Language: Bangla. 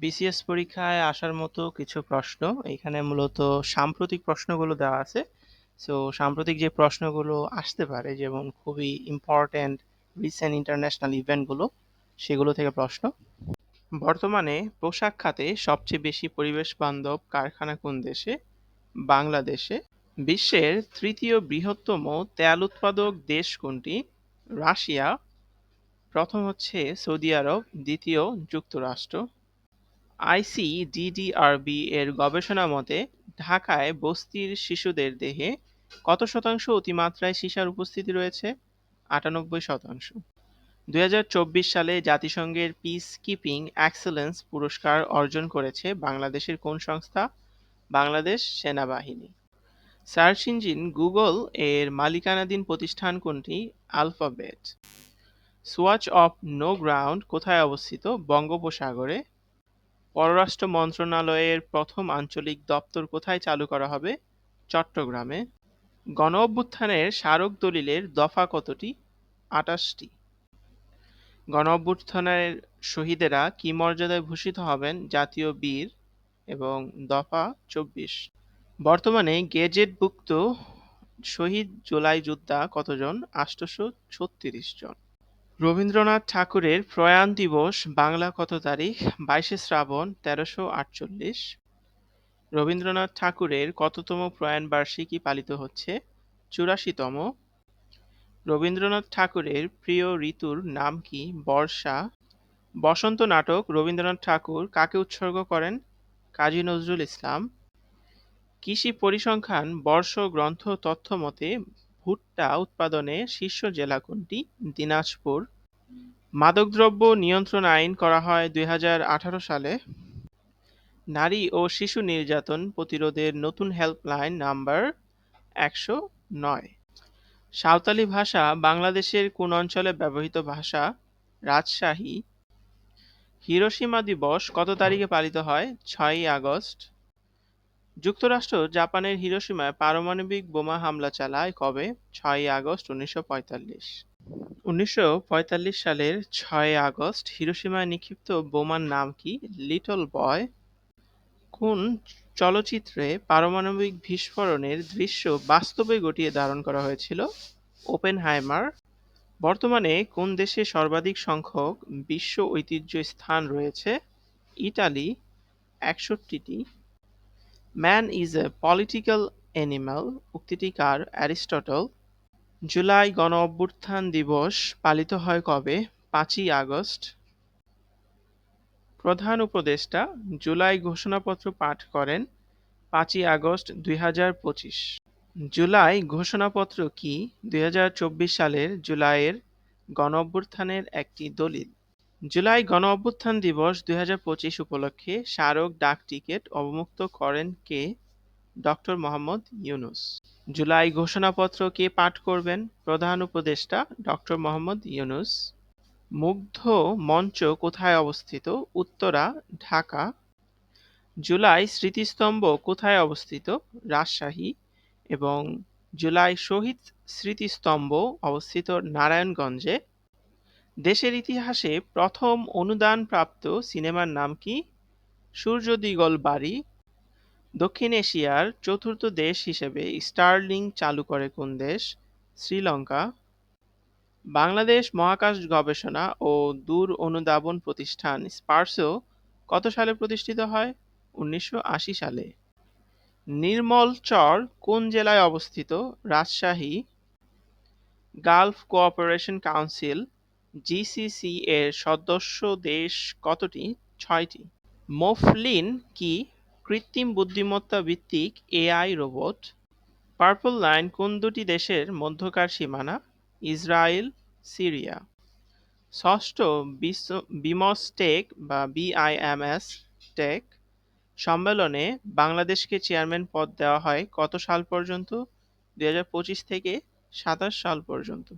বিসিএস পরীক্ষায় আসার মতো কিছু প্রশ্ন। এখানে মূলত সাম্প্রতিক প্রশ্নগুলো দেওয়া আছে। সো সাম্প্রতিক যে প্রশ্নগুলো আসতে পারে, যেমন খুবই ইম্পর্ট্যান্ট রিসেন্ট ইন্টারন্যাশনাল ইভেন্টগুলো সেগুলো থেকে প্রশ্ন। বর্তমানে পোশাক খাতে সবচেয়ে বেশি পরিবেশ বান্ধব কারখানা কোন দেশে? বাংলাদেশে। বিশ্বের তৃতীয় বৃহত্তম তেল উৎপাদক দেশ কোনটি? রাশিয়া। প্রথম হচ্ছে সৌদি আরব, দ্বিতীয় যুক্তরাষ্ট্র। আইসিডিডিআরবি এর গবেষণা মতে, ঢাকায় বস্তির শিশুদের দেহে কত শতাংশ অতিমাত্রায় সীসার উপস্থিতি রয়েছে? আটানব্বই শতাংশ। দু হাজার চব্বিশ সালে জাতিসংঘের পিস কিপিং এক্সেলেন্স পুরস্কার অর্জন করেছে বাংলাদেশের কোন সংস্থা? বাংলাদেশ সেনাবাহিনী। সার্চ ইঞ্জিন গুগল এর মালিকানাধীন প্রতিষ্ঠান কোনটি? Alphabet. Swatch of No Ground কোথায় অবস্থিত? বঙ্গোপসাগরে। পররাষ্ট্র মন্ত্রণালয়ের প্রথম আঞ্চলিক দপ্তর কোথায় চালু করা হবে? চট্টগ্রামে। গণ অভ্যুত্থানের স্মারক দলিলের দফা কতটি? আটাশটি গণ অভ্যুত্থানের শহীদেরা কি মর্যাদায় ভূষিত হবেন? জাতীয় বীর এবং দফা চব্বিশ। বর্তমানে গেজেটভুক্ত শহীদ জুলাই যোদ্ধা কতজন? আটশোশো ছত্রিশ জন। রবীন্দ্রনাথ ঠাকুরের প্রয়াণ দিবস বাংলা কত তারিখ? বাইশে শ্রাবণ, তেরোশো আটচল্লিশ। রবীন্দ্রনাথ ঠাকুরের কততম প্রয়াণ বার্ষিকী পালিত হচ্ছে? চুরাশিতম। রবীন্দ্রনাথ ঠাকুরের প্রিয় ঋতুর নাম কি? বর্ষা। বসন্ত নাটক রবীন্দ্রনাথ ঠাকুর কাকে উৎসর্গ করেন? কাজী নজরুল ইসলাম। কৃষি পরিসংখ্যান, বর্ষ, গ্রন্থ, তথ্য মতে ভুট্টা উৎপাদনে শীর্ষ জেলা কোনটি? দিনাজপুর। মাদকদ্রব্য নিয়ন্ত্রণ আইন করা হয় দুই হাজার আঠারো সালে। নারী ও শিশু নির্যাতন প্রতিরোধের নতুন হেল্পলাইন নাম্বার একশো নয়। সাঁওতালি ভাষা বাংলাদেশের কোন অঞ্চলে ব্যবহৃত ভাষা? রাজশাহী। হিরোশিমা দিবস কত তারিখে পালিত হয়? ছয়ই আগস্ট। যুক্তরাষ্ট্র জাপানের হিরোশিমায় পারমাণবিক বোমা হামলা চালায় কবে? ছয়ই আগস্ট উনিশশো পঁয়তাল্লিশ। উনিশশো সালের ছয়ই আগস্ট হিরোশিমায় নিক্ষিপ্ত বোমার নাম কি? Little Boy. কোন চলচ্চিত্রে পারমাণবিক বিস্ফোরণের দৃশ্য বাস্তবে গটিয়ে ধারণ করা হয়েছিল? ওপেনহাইমার। বর্তমানে কোন দেশে সর্বাধিক সংখ্যক বিশ্ব ঐতিহ্য স্থান রয়েছে? Italy. একষট্টিটি। Man is a political animal উক্তিটি কার? অ্যারিস্টটল। জুলাই গণ অভ্যুত্থান দিবস পালিত হয় কবে? পাঁচই আগস্ট। প্রধান উপদেষ্টা, জুলাই ঘোষণাপত্র পাঠ করেন, পাঁচই আগস্ট দুই হাজার পঁচিশ। জুলাই ঘোষণাপত্র কি? দুই হাজার চব্বিশ সালের জুলাইয়ের গণঅভ্যুত্থানের একটি দলিল। জুলাই গণঅভ্যুত্থান দিবস দু হাজার পঁচিশ উপলক্ষে স্মারক ডাক টিকিট অবমুক্ত করেন কে? ডক্টর মোহাম্মদ ইউনুস। জুলাই ঘোষণাপত্র কে পাঠ করবেন? প্রধান উপদেষ্টা ডক্টর মোহাম্মদ ইউনুস। মুগ্ধ মঞ্চ কোথায় অবস্থিত? উত্তরা, ঢাকা। জুলাই স্মৃতিস্তম্ভ কোথায় অবস্থিত? রাজশাহী। এবং জুলাই শহীদ স্মৃতিস্তম্ভ অবস্থিত নারায়ণগঞ্জে। দেশের ইতিহাসে প্রথম অনুদানপ্রাপ্ত সিনেমার নাম কি? সূর্যদিগল বাড়ি। দক্ষিণ এশিয়ার চতুর্থ দেশ হিসেবে স্টারলিং চালু করে কোন দেশ? শ্রীলঙ্কা। বাংলাদেশ মহাকাশ গবেষণা ও দূর অনুধাবন প্রতিষ্ঠান স্পারসো কত সালে প্রতিষ্ঠিত হয়? উনিশশো আশি সালে। নির্মল চর কোন জেলায় অবস্থিত? Rajshahi. Gulf cooperation council GCC এর সদস্য দেশ কতটি? ছয়টি। মোফলিন কি? কৃত্রিম বুদ্ধিমত্তা ভিত্তিক এআই রোবট। পার্পল লাইন কোন দুটি দেশের মধ্যকার সীমানা? Israel, Syria. ষষ্ঠ বিমস টেক বা B I M S tech সম্মেলনে বাংলাদেশকে চেয়ারম্যান পদ দেওয়া হয় কত সাল পর্যন্ত? দু হাজার পঁচিশ থেকে সাতাশ সাল পর্যন্ত।